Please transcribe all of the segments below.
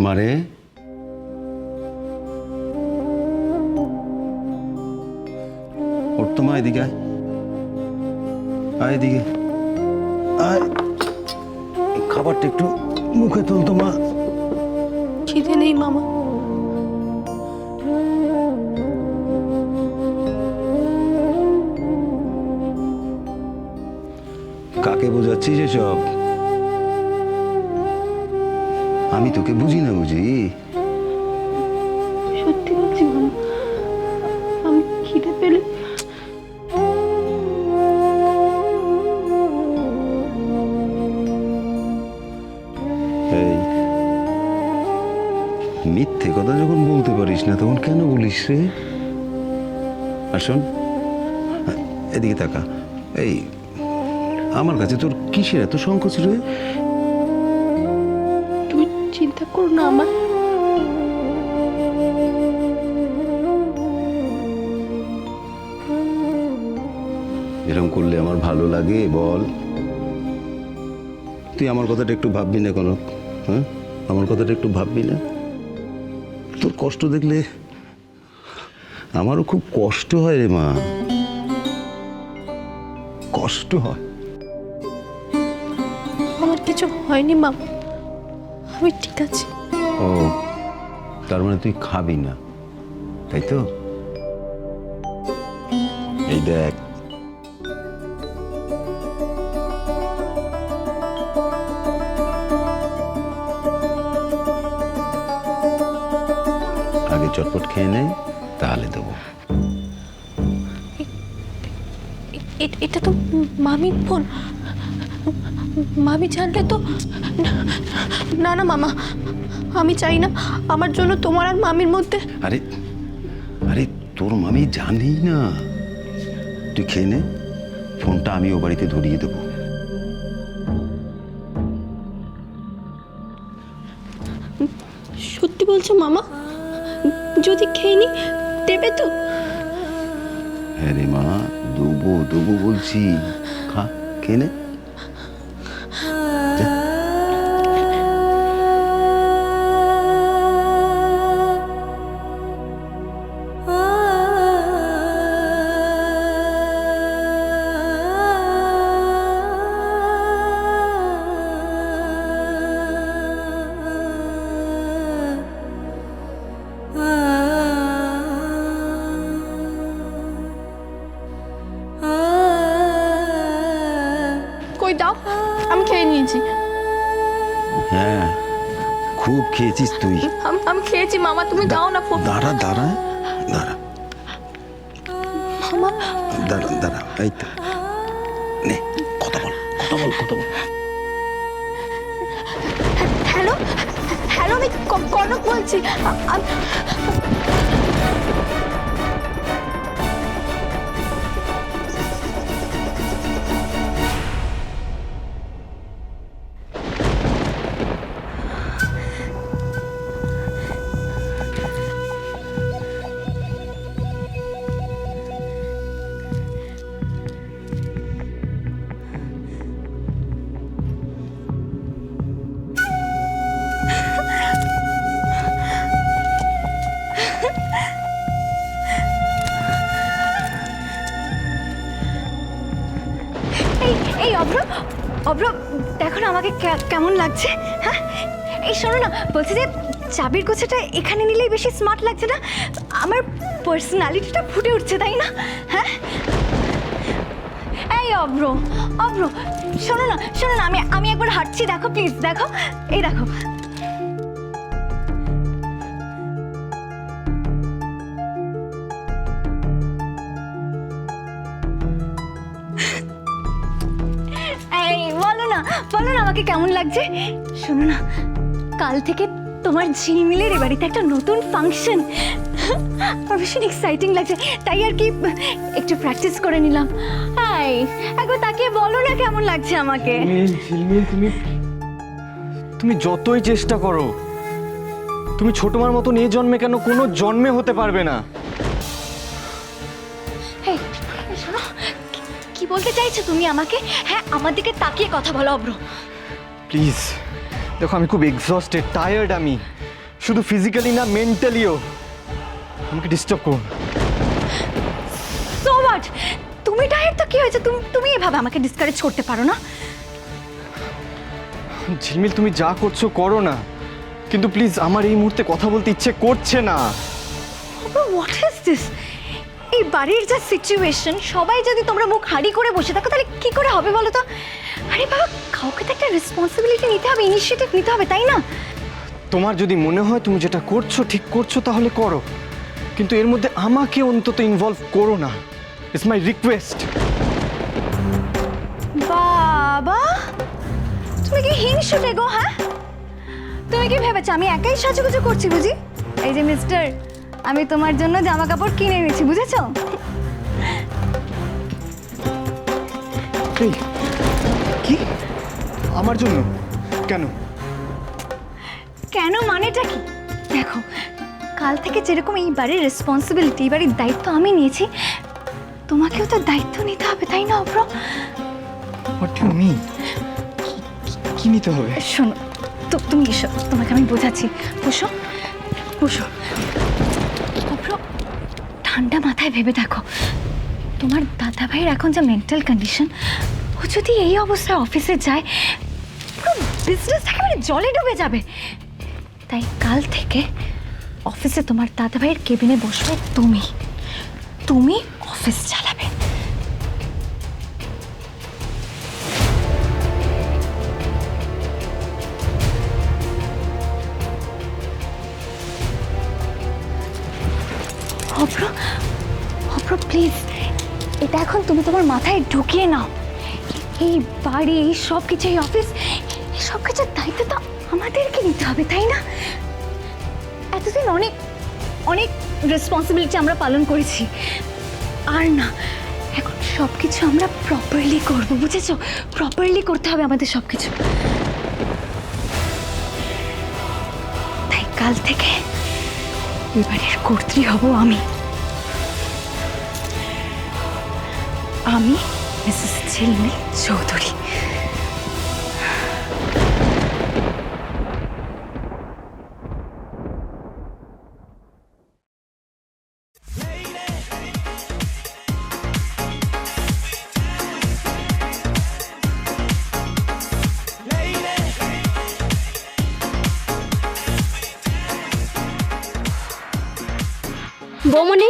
মারে? ওর তো মা এদিকে আয়। আয় এদিকে। আয়। খাবারটা একটু মুখে তুল তো মা। খিদে নেই মামা। কাকে বোঝাচ্ছিস এসব? আমি তোকে বুঝি না বুঝি। সত্যি বলছি মামা আমি খিদে পেলে মিথ্যে কথা যখন বলতে পারিস না তখন কেন বলিস রে? আর শোন এদিকে তাকা। এই আমার কাছে তোর কিসের এত সংকোচ রে? চিন্তা করো না আমার এরকম করলে আমার ভালো লাগে বল। তুই আমার কথাটা একটু ভাববি না কোনো হ্যাঁ? আমার কথাটা একটু ভাববি না। তোর কষ্ট দেখলে আমারও খুব কষ্ট হয় রে মা। কষ্ট হয়? আমার কিছু হয়নি মামা আমি ঠিক আছি। ও তার মানে তুই খাবি না তাই তো? এই দেখ। আগে চটপট খেয়ে নে তাহলে দেবো। এটা তো মামির ফোন। মামি জানলে তো না না মামা। আমি চাই না। আমার জন্য তোমার আর মামির মধ্যে আরে আরে তোর মামি জানেই না। তুই খেয়ে নে। ফোনটা আমি ও বাড়িতে ধরিয়ে দেবো। সত্যি বলছো মামা? যদি খেয়ে নি দেবে তো? হ্যাঁ রে মা দেবো দেবো বলছি। খা খেয়ে নে। আমি খেয়ে নিয়েছি হ্যাঁ খুব খেয়েছিস তুই। আমি খেয়েছি মামা তুমি দাও না দাঁড়া দাঁড়া দাঁড়া। মামা। দাঁড়া দাঁড়া এই তো। নে কথা বল কথা বল কথা বল। হ্যালো হ্যালো আমি কনক বলছি। কেমন লাগছে? হ্যাঁ? এই শোনো না, বলছি যে চাবির গোছাটা এখানে নিলেই বেশি স্মার্ট লাগছে না। আমার পার্সোনালিটিটা ফুটে উঠছে, তাই না? হ্যাঁ? এই অব্র অব্র শোনো না শোনো না, আমি আমি একবার হাঁটছি, দেখো প্লিজ দেখো। এই দেখো বলো না আমাকে কেমন লাগছে? শোনো না, কাল থেকে তোমার ঝিলমিলের এ বাড়িতে একটা নতুন ফাংশন আমার ভীষণ এক্সাইটিং লাগছে, তাই আর কি একটু প্র্যাকটিস করে নিলাম। এই একবার তাকিয়ে বলো না কেমন লাগছে আমাকে। তুমি তুমি যতই চেষ্টা করো, তুমি ছোট মার মতন এ জন্মে কেন কোনো জন্মে হতে পারবে না। বলতে চাইছো তুমি আমাকে? হ্যাঁ আমার দিকে তাকিয়ে কথা বলো অব্র প্লিজ দেখো আমি খুব এক্সস্টেড টায়ার্ড আমি। শুধু ফিজিক্যালি না মেন্টালিও আমাকে ডিস্টার্ব করুন সো হোয়াট তুমি টায়ার তো কি হয়েছে? তুমি তুমি এভাবে আমাকে ডিসকারেজ করতে পারো না? ঝিলমিল তুমি যা করছ করো না। কিন্তু প্লিজ আমার এই মুহূর্তে কথা বলতে ইচ্ছে করছে না। হোয়াট ইজ দিস এই বাড়ির যা সিচুয়েশন সবাই যদি তোমরা মুখ হাড়ি করে বসে থাকো তাহলে কি করে হবে বলো তো? আরে বাবা কাউকে তো একটা রেসপন্সিবিলিটি নিতে হবে ইনিশিয়েটিভ নিতে হবে তাই না? তোমার যদি মনে হয় তুমি যেটা করছ ঠিক করছ তাহলে করো। কিন্তু এর মধ্যে আমাকে অন্তত ইনভলভ করো না। ইটস মাই রিকোয়েস্ট বাবা তুমি কি হিংসুটে গো হ্যাঁ? তুমি কি ভেবেছো আমি একাই সাজুগুজু করছি বুঝি? এই যে মিস্টার আমি তোমার জন্য জামা কাপড় কিনে এনেছি বুঝেছ? কি? আমার জন্য? কেন? কেন মানেটা কি? দেখো কাল থেকে যেরকম এই বাড়ির রেসপন্সিবিলিটি এই বাড়ির দায়িত্ব আমি নিয়েছি তোমাকেও তো দায়িত্ব নিতে হবে তাই না অপ্র? হোয়াট ইউ মিন কি নিতে হবে? শোনো তো তুমি এসো তোমাকে আমি বোঝাচ্ছি। বসো বসো। ঠান্ডা মাথায় ভেবে দেখো। তোমার দাদা ভাইয়ের এখন যা মেন্টাল কন্ডিশন ও যদি এই অবস্থায় অফিসে যায়, পুরো বিজনেস একেবারে জলে ডুবে যাবে। তাই কাল থেকে অফিসে তোমার দাদা ভাইয়ের কেবিনে বসবে তুমি। তুমি অফিস চালাবে। অপ্র অপ্র প্লিজ এটা এখন তুমি তোমার মাথায় ঢুকিয়ে নাও। এই বাড়ি, এই সব কিছু, এই অফিস এই সব কিছুর দায়িত্ব তো আমাদেরকে নিতে হবে, তাই না? এতদিন অনেক অনেক রেসপন্সিবিলিটি আমরা পালন করেছি। আর না, এখন সব কিছু আমরা প্রপারলি করব, বুঝেছ? প্রপারলি করতে হবে আমাদের সব কিছু। তাই কাল থেকে এবারের কর্ত্রী হব আমি। আমি মিসেস ঝিলমিল চৌধুরী। বৌমনি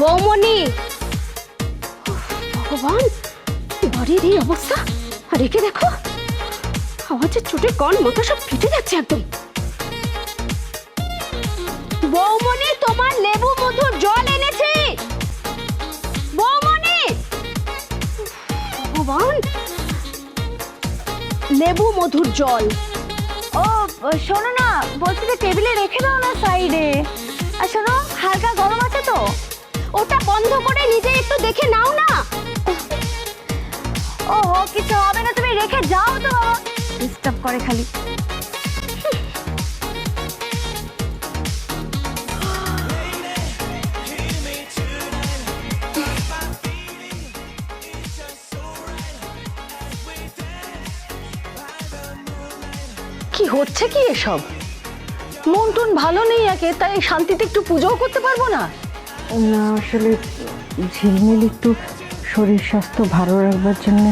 বৌমনি ভগবান, বাড়ির এই অবস্থা? আর একে দেখো, আওয়াজের চোটে কন মাথা সব ফেটে যাচ্ছে একদম। বৌমনি তোমার লেবু মধুর জল এনেছি। বৌমনি ভগবান, লেবু মধুর জল। ও, শোনো না, বলছি যে টেবিলে রেখে দাও না সাইডে। আর শোনো, হালকা গরম আছে তো। ওটা বন্ধ করে নিজে একটু দেখে নাও না। ও হো কিছু হবে না, তুমি রেখে যাও তো। ডিস্টার্ব করে খালি। কি হচ্ছে কি এসব? মন টন ভালো নেই একে তাই শান্তিতে একটু পুজোও করতে পারব না। না আসলে ঝিলমিল একটু শরীর স্বাস্থ্য ভালো রাখবার জন্য।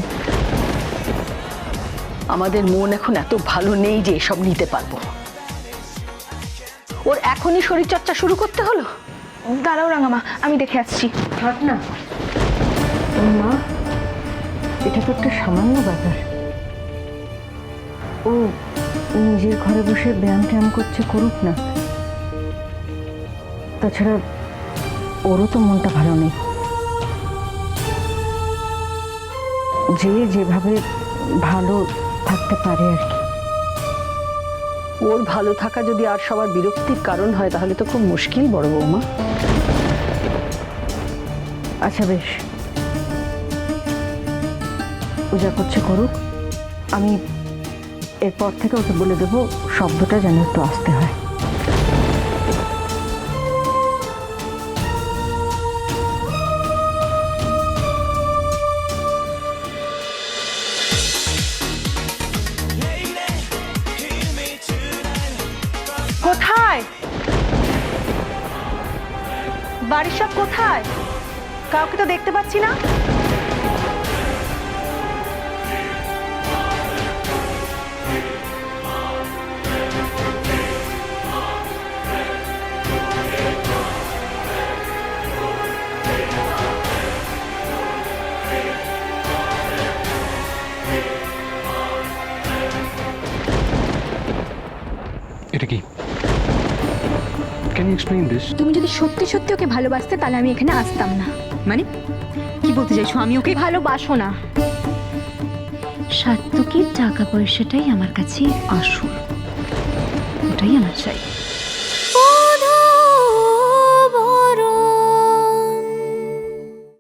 আমাদের মন এখন এত ভালো নেই যে এসব নিতে পারব। ওর এখনই শরীর চর্চা শুরু করতে হলো? দাঁড়াও রাঙামা আমি দেখে আসছি। থাক না। মা এটা তো একটা সামান্য ব্যাপার। ও নিজের ঘরে বসে ব্যায়াম ট্যায়াম করছে করুক না। তাছাড়া ওরও তো মনটা ভালো নেই। যে যেভাবে ভালো থাকতে পারে আর কি। ওর ভালো থাকা যদি আর সবার বিরক্তির কারণ হয় তাহলে তো খুব মুশকিল বড় বৌমা। আচ্ছা বেশ। পূজা করছে করুক। আমি এরপর থেকে ওকে বলে দেবো শব্দটা যেন একটু আসতে হয়। কোথায়? বাড়ির সব কোথায়? কাউকে তো দেখতে পাচ্ছি না। ক্যান ইউ এক্সপ্লেইন দিস তুমি যদি সত্যি সত্যি ওকে ভালোবাসতে, তাহলে আমি এখানে আসতাম না। মানে? কি বলতে চাইছো? আমি ওকে ভালোবাসো না। সাত্তকীর টাকা পয়সাটাই আমার কাছে আসল। ওটাই আমার চাই।